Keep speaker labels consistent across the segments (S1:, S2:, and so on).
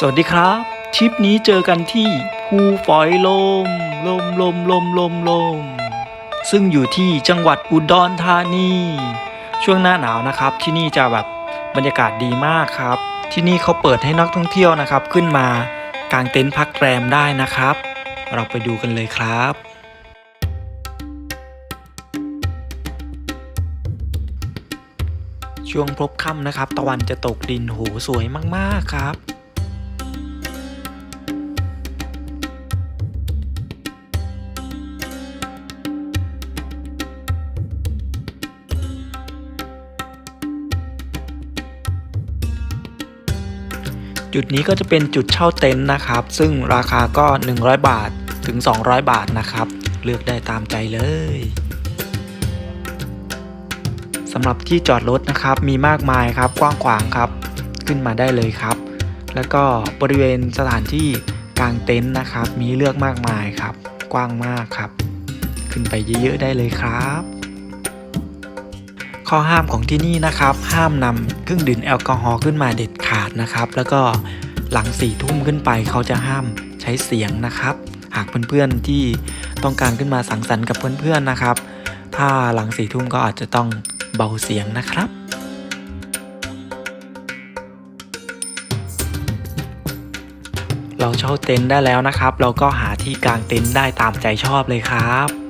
S1: สวัสดีครับ ทริปนี้เจอกันที่ภูฝอยลม ลมลมลมลมลม ซึ่งอยู่ที่จังหวัดอุดรธานี ช่วงหน้าหนาวนะครับ ที่นี่จะแบบบรรยากาศดีมากครับ ที่นี่เขาเปิดให้นักท่องเที่ยวนะครับ ขึ้นมากางเต็นท์พักแรมได้นะครับ เราไปดูกันเลยครับ ช่วงพบค่ำนะครับ ตะวันจะตกดินโหสวยมากๆครับ จุดนี้ก็จะเป็นจุดเช่าเต็นท์นะครับ ซึ่งราคาก็ 100 บาทถึง 200 บาทนะครับ เลือกได้ตามใจเลยสำหรับที่จอดรถนะครับมีมากมายครับกว้างขวางครับ ขึ้นมาได้เลยครับ แล้วก็บริเวณสถานที่กลางเต็นท์นะครับ มีเลือกมากมายครับ กว้างมากครับ ขึ้นไปเยอะๆได้เลยครับ ข้อห้ามของที่นี่นะครับ ห้ามนำเครื่องดื่มแอลกอฮอล์ขึ้นมาเด็ดขาดนะครับ แล้วก็หลังสี่ทุ่มขึ้นไปเขาจะห้ามใช้เสียงนะครับ หากเพื่อนๆที่ต้องการขึ้นมาสังสรรค์กับเพื่อนๆนะครับ ถ้าหลังสี่ทุ่มก็อาจจะต้องเบาเสียงนะครับเราเช่าเต็นท์ได้แล้วนะครับ เราก็หาที่กางเต็นท์ได้ตามใจชอบเลยครับ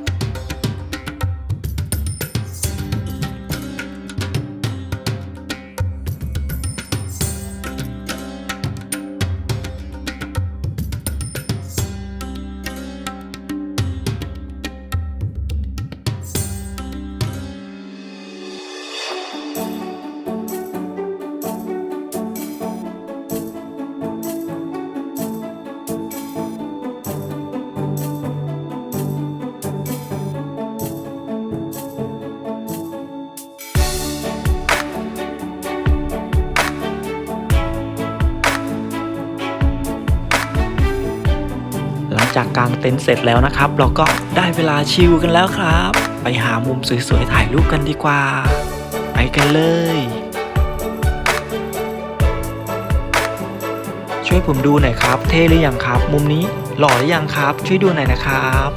S1: จากกลางเต็นท์เสร็จแล้วนะครับ เราก็ได้เวลาชิลกันแล้วครับ ไปหามุมสวยๆถ่ายรูปกันดีกว่า ไปกันเลย ช่วยผมดูหน่อยครับ เท่หรือยังครับ มุมนี้หล่อหรือยังครับ ช่วยดูหน่อยนะครับ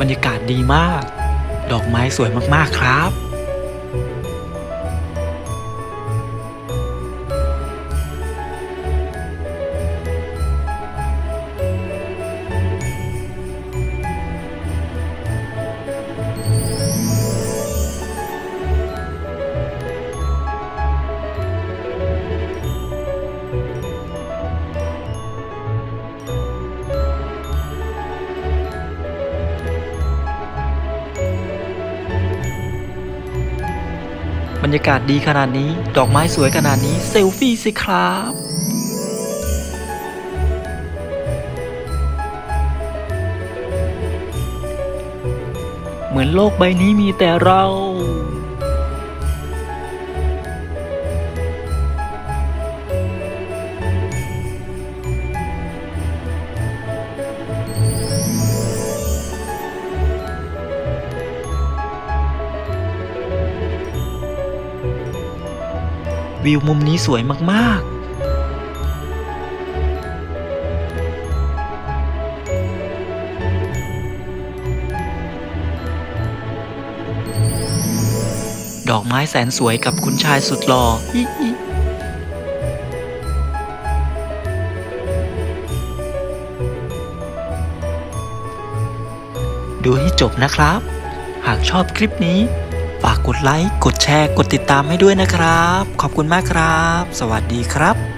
S1: บรรยากาศดีมาก ดอกไม้สวยมากๆครับ บรรยากาศดีขนาดนี้ ดอกไม้สวยขนาดนี้ เซลฟี่สิครับเหมือนโลกใบนี้มีแต่เรา วิวมุมนี้สวยมากๆดอกไม้แสนสวยกับคุณชายสุดหล่อ ดูให้จบนะครับ หากชอบคลิปนี้ ฝากกดไลค์ กดแชร์ กดติดตามให้ด้วยนะครับ ขอบคุณมากครับ สวัสดีครับ